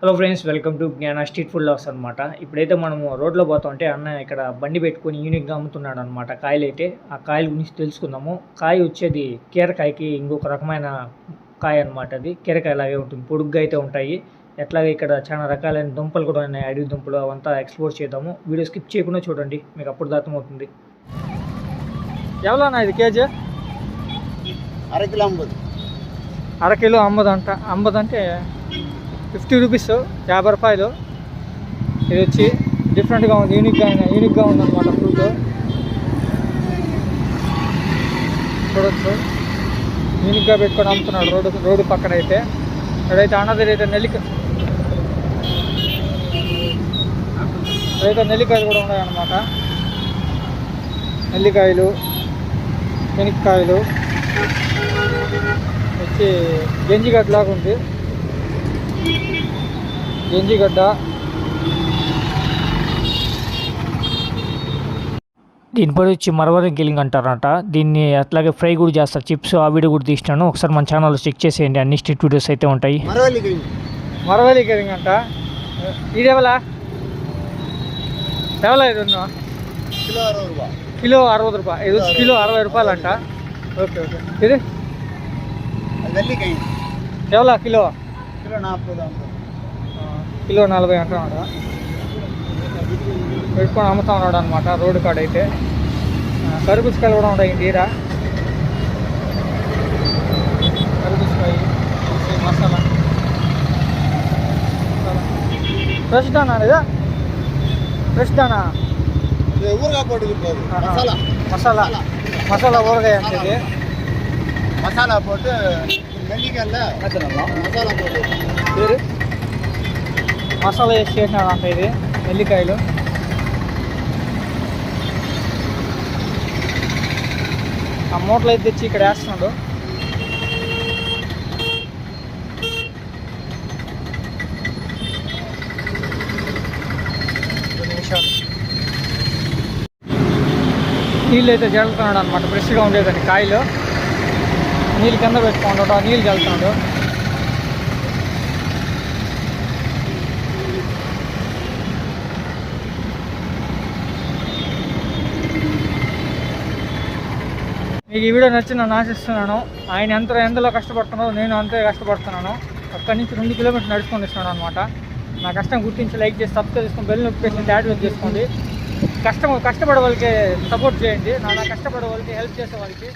Hello friends welcome to Gnana street food loss అనమాట ఇప్పుడైతే మనము రోడ్లో పోతుంటే అన్న ఇక్కడ బండి పెట్టుకొని యూనిక్గా అమ్ముతున్నాడు అనమాట కాయలు అయితే ఆ కాయల గురించి తెలుసుకుందాము. కాయ వచ్చేది కీరకాయకి ఇంకొక రకమైన కాయ అనమాట అది. కీరకాయ లాగే ఉంటుంది పొడుగ్గా అయితే ఉంటాయి. ఎట్లాగే ఇక్కడ చాలా రకాలైన దుంపలు కూడా ఉన్నాయి అడవి దుంపలు అవంతా ఎక్స్ప్లోర్ చేద్దాము. వీడియో స్కిప్ చేయకుండా చూడండి మీకు అప్పుడు అర్థమవుతుంది. ఎవరన్నా ఇది కేజీ? అర కిలో అంబదు అర కిలో అమ్మదంట అమ్మదంటే ఫిఫ్టీ రూపీస్ యాభై రూపాయలు. ఇది వచ్చి డిఫరెంట్గా ఉంది యూనిక్గా యూనిక్గా ఉందన్నమాట ఫ్రూట్ చూడొచ్చు. యూనిక్గా పెట్టుకొని అమ్ముతున్నాడు రోడ్డు రోడ్డు పక్కన అయితే. ఇక్కడైతే అన్నది అయితే నెల్లిక ఇక్కడైతే నెల్లికాయలు కూడా ఉన్నాయన్నమాట. నెల్లికాయలు శనక్కాయలు. వచ్చి గంజిగడ్డలాగా ఉంది. గంజిగడ్డ దీని పేరు వచ్చి మరవరం గిలింగ్ అంటారట. దీన్ని అట్లాగే ఫ్రై కూడా చేస్తారు. చిప్స్ ఆ వీడియో కూడా తీసినాను. ఒకసారి మన ఛానల్లో చెక్ చేసేయండి. అన్ని స్ట్రీట్ వీడియోస్ అయితే ఉంటాయి. మరవలి గిలింగ్ అంట. ఇదేవలా ఎవలా? ఇది ఉన్నా? కిలో అరవై రూపాయ కిలో అరవై రూపాయలు. ఇది వచ్చి కిలో అరవై రూపాయలు అంట ఓకే ఓకే. ఇది? ఎవలా కిలో? கிலோ நாற்பது ஐம்பது కిలో నలభై అంటున్నాడు పెట్టుకొని అమ్ముతా ఉన్నాడు అనమాట రోడ్డు కాడ అయితే కరుగుసుకాయలు కూడా ఉంటాయి తీరా కరుగుసుకాయ మసాలా ఫ్రెష్ దానా లేదా ఫ్రెష్ దానా మసాలా మసాలా ఊరగాయ అంటది మసాలా పోటు పేరు? మసాలా వేసి చేసినాడు అంట ఇది? నెల్లికాయలు. ఆ మూటలు అయితే తెచ్చి ఇక్కడ వేస్తున్నాడు. నీళ్ళు అయితే జల్లుతున్నాడు అనమాట ఫ్రెష్గా ఉండేదని కాయలు. నీళ్ళు కింద పెట్టుకుంటాడు ఆ నీళ్ళు చల్లుతున్నాడు. మీకు ఈ వీడియో నచ్చి ఆశిస్తున్నాను. ఆయన ఎంత ఎంతలో కష్టపడుతున్నారో నేను అంతే కష్టపడుతున్నాను. అక్కడి నుంచి రెండు కిలోమీటర్లు నడుచుకొని ఇస్తున్నాను అనమాట నా కష్టం గుర్తించి లైక్ చేసి సబ్స్క్రైబ్ చేసుకొని బెల్ నోటిఫికేషన్ యాక్టివేట్ చేసుకోండి. కష్టం కష్టపడే వాళ్ళకి సపోర్ట్ చేయండి. నా కష్టపడే వాళ్ళకి హెల్ప్ చేసే వాళ్ళకి